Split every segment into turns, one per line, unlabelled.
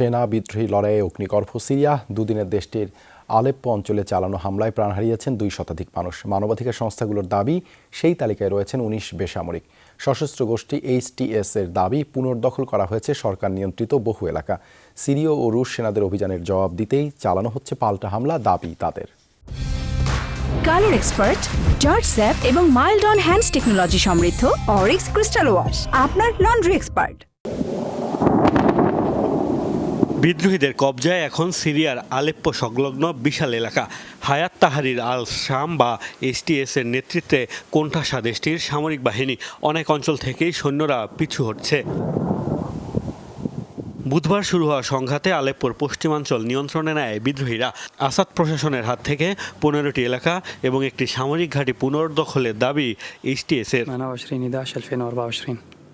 সেনা, বিদ্রোহী লড়াইয়ে অগ্নিগর্ভ সিরিয়া, দুদিনের দেশটির আলেপ্পো অঞ্চলে চালানো হামলায় প্রাণ হারিয়েছেন দুই শতাধিক মানুষ। মানবাধিকার সংস্থাগুলোর দাবি সেই তালিকায় রয়েছেন উনিশ বেসামরিক। সশস্ত্র গোষ্ঠী এইচটিএস এর দাবি পুনর্দখল করা হয়েছে সরকার নিয়ন্ত্রিত বহু এলাকা। সিরীয় ও রুশ সেনাদের অভিযানের জবাব দিতেই চালানো হচ্ছে পাল্টা হামলা, দাবি তাদের।
কালার এক্সপার্ট জর্জ স্যাপ এবং মাইল্ড অন হ্যান্ডস টেকনোলজি সমৃদ্ধ অরিক্স ক্রিস্টাল ওয়াশ, আপনার লন্ড্রি এক্সপার্ট।
বিদ্রোহীদের কবজায় এখন সিরিয়ার আলেপ্পো সংলগ্ন বিশাল এলাকা। হায়াত তাহারির আল শাম বা এসটিএস এর নেতৃত্বে কোণঠাসা দেশটির সামরিক বাহিনী অনেক অঞ্চল থেকেই সৈন্যরা পিছু হচ্ছে বুধবার শুরু হওয়া সংঘাতে আলেপ্পোর পশ্চিমাঞ্চল নিয়ন্ত্রণে নেয় বিদ্রোহীরা। আসাদ প্রশাসনের হাত থেকে পনেরোটি এলাকা এবং একটি সামরিক ঘাঁটি পুনর্দখলের দাবি এইচটিএস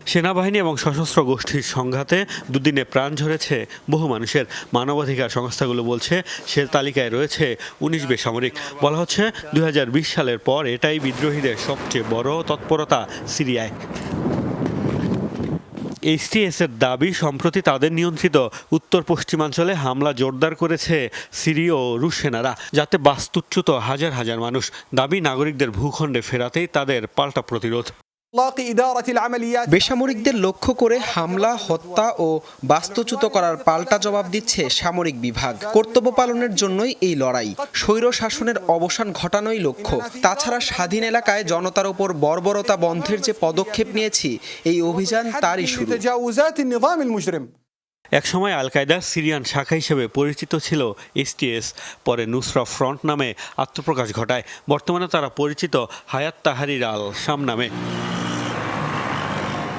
সেনাবাহিনী এবং সশস্ত্র গোষ্ঠীর সংঘাতে দুদিনে প্রাণ ঝরেছে বহু মানুষের। মানবাধিকার সংস্থাগুলো বলছে সে তালিকায় রয়েছে উনিশ বেসামরিক। বলা হচ্ছে দুই হাজার বিশ সালের পর এটাই বিদ্রোহীদের সবচেয়ে বড় তৎপরতা সিরিয়ায়। এইচটিএসের দাবি, সম্প্রতি তাদের নিয়ন্ত্রিত উত্তর পশ্চিমাঞ্চলে হামলা জোরদার করেছে সিরীয় ও রুশ সেনারা, যাতে বাস্তুচ্যুত হাজার হাজার মানুষ। দাবি, নাগরিকদের ভূখণ্ডে ফেরাতেই তাদের পাল্টা প্রতিরোধ।
বেসামরিকদের লক্ষ্য করে হামলা হত্যা ও বাস্তুচ্যুত করার পাল্টা জবাব দিচ্ছে সামরিক বিভাগ। কর্তব্য পালনের জন্যই এই লড়াই। স্বৈর শাসনের অবসান ঘটানোই লক্ষ্য। তাছাড়া স্বাধীন এলাকায় জনতার ওপর বর্বরতা বন্ধের যে পদক্ষেপ নিয়েছি এই অভিযান তারই শুরু।
একসময় আল কায়দার সিরিয়ান শাখা হিসেবে পরিচিত ছিল এসটিএস পরে নুসরা ফ্রন্ট নামে আত্মপ্রকাশ ঘটায়। বর্তমানে তারা পরিচিত হায়াত তাহারির আল শাম নামে।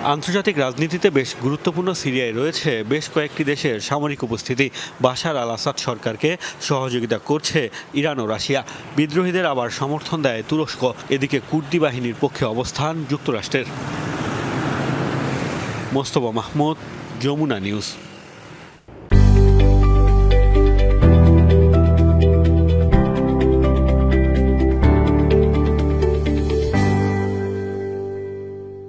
আন্তর্জাতিক রাজনীতিতে বেশ গুরুত্বপূর্ণ সিরিয়ায় রয়েছে বেশ কয়েকটি দেশের সামরিক উপস্থিতি। বাশার আল আসাদ সরকারকে সহযোগিতা করছে ইরান ও রাশিয়া। বিদ্রোহীদের আবার সমর্থন দেয় তুরস্ক। এদিকে কুর্দি বাহিনীর পক্ষে অবস্থান যুক্তরাষ্ট্রের। মোস্তফা মাহমুদ, যমুনা নিউজ।